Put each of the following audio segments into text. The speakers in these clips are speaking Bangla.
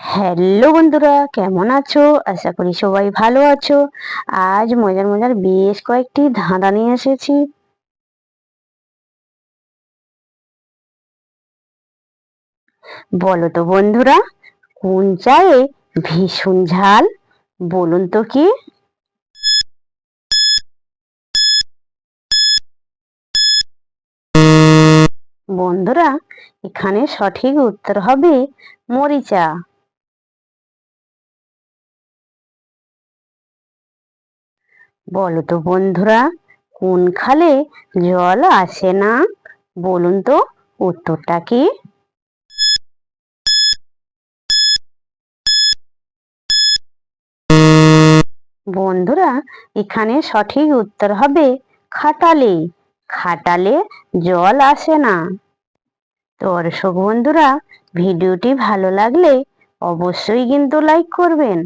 হ্যালো বন্ধুরা, কেমন আছো? আশা করি সবাই ভালো আছো। আজ মজার মজার বেশ কয়েকটি ধাঁধা নিয়ে এসেছি। বলো তো বন্ধুরা, কোন চায়ে ভীষণ ঝাল? বলুন তো কি? বন্ধুরা, এখানে সঠিক উত্তর হবে মরিচা। বলো তো বন্ধুরা, কোন খালে জল আসে না? বলুন তো উত্তরটা কি? বন্ধুরা, এখানে সঠিক উত্তর হবে খাটালে। খাটালে জল আসে না। দর্শক বন্ধুরা, ভিডিওটি ভালো লাগলে অবশ্যই কিন্তু লাইক করবেন।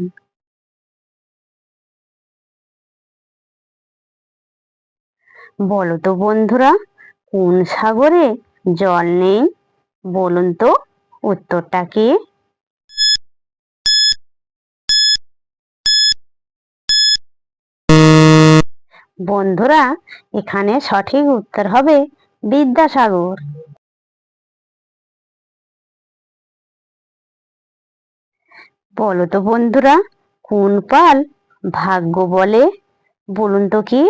বলো তো বন্ধুরা, কোন সাগরে জল নেই? বলুন তো উত্তরটা কি? বন্ধুরা, এখানে সঠিক উত্তর হবে বিদ্যাসাগর। বলো তো বন্ধুরা, কোন পাল ভাগ্য বলে? বলুন তো কি?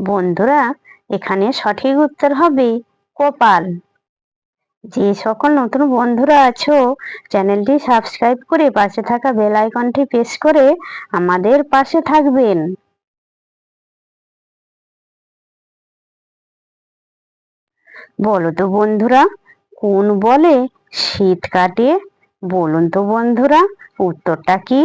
বন্ধুরা, এখানে সঠিক উত্তর হবে কপাল। যে সকল নতুন বন্ধুরা আছো, চ্যানেলটি সাবস্ক্রাইব করে পাশে থাকা বেল আইকনটি প্রেস করে আমাদের পাশে থাকবেন। বলো তো বন্ধুরা, কোন বলে শীত কাটে? বলুন তো বন্ধুরা, উত্তরটা কি?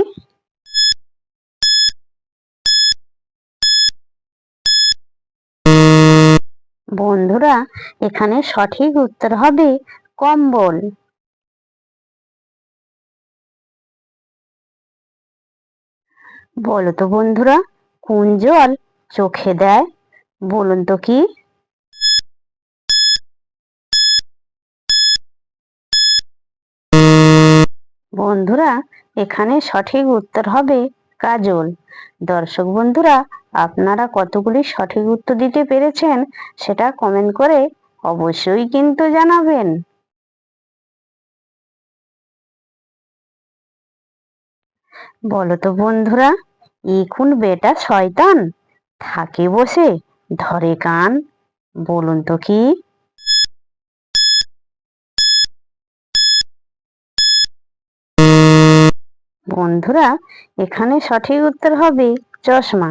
বন্ধুরা, এখানে সঠিক উত্তর হবে কম্বল। বলো তো বন্ধুরা, কোন জল চোখে দেয়? বলুন তো কি? বন্ধুরা, এখানে সঠিক উত্তর হবে কাজল। দর্শক বন্ধুরা, আপনারা কতগুলি সঠিক উত্তর দিতে পেরেছেন সেটা কমেন্ট করে অবশ্যই কিন্তু জানাবেন। বলো তো বন্ধুরা এখন বেটা শয়তান, থাকে বসে ধরে কান, বলুন তো কি? বন্ধুরা, এখানে সঠিক উত্তর হবে চশমা।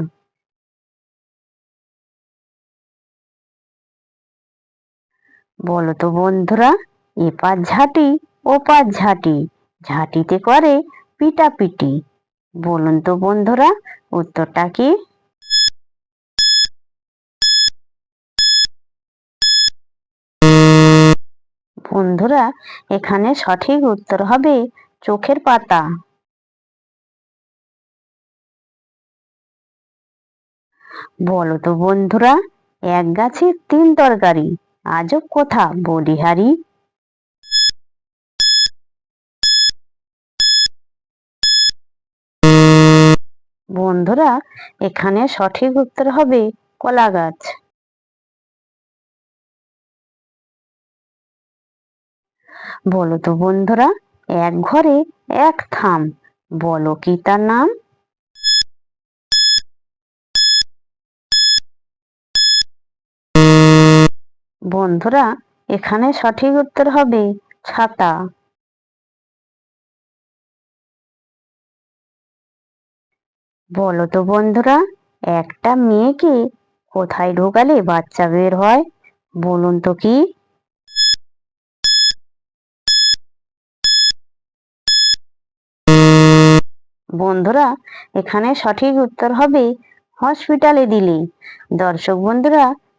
বলো তো বন্ধুরা, এপার ঝাঁটি, ওপার ঝাঁটি, ঝাঁটিতে করে পিটাপিটি। বলুন তো বন্ধুরা, উত্তরটা কি? বন্ধুরা, এখানে সঠিক উত্তর হবে চোখের পাতা। বলো তো বন্ধুরা, এক গাছে তিন তরকারি আজব কথা বলিহারি বন্ধুরা, এখানে সঠিক উত্তর হবে কলা গাছ। বলো তো বন্ধুরা, এক ঘরে এক থাম, বলো কি তার নাম? বন্ধুরা, এখানে সঠিক উত্তর হবে ছাতা। বলো তো বন্ধুরা, একটা মেয়েকে কোথায় ঢোকালে বাচ্চা বের হয়? বলুন তো কি? বন্ধুরা, এখানে সঠিক উত্তর হবে হসপিটালে দিলে। দর্শক বন্ধুরা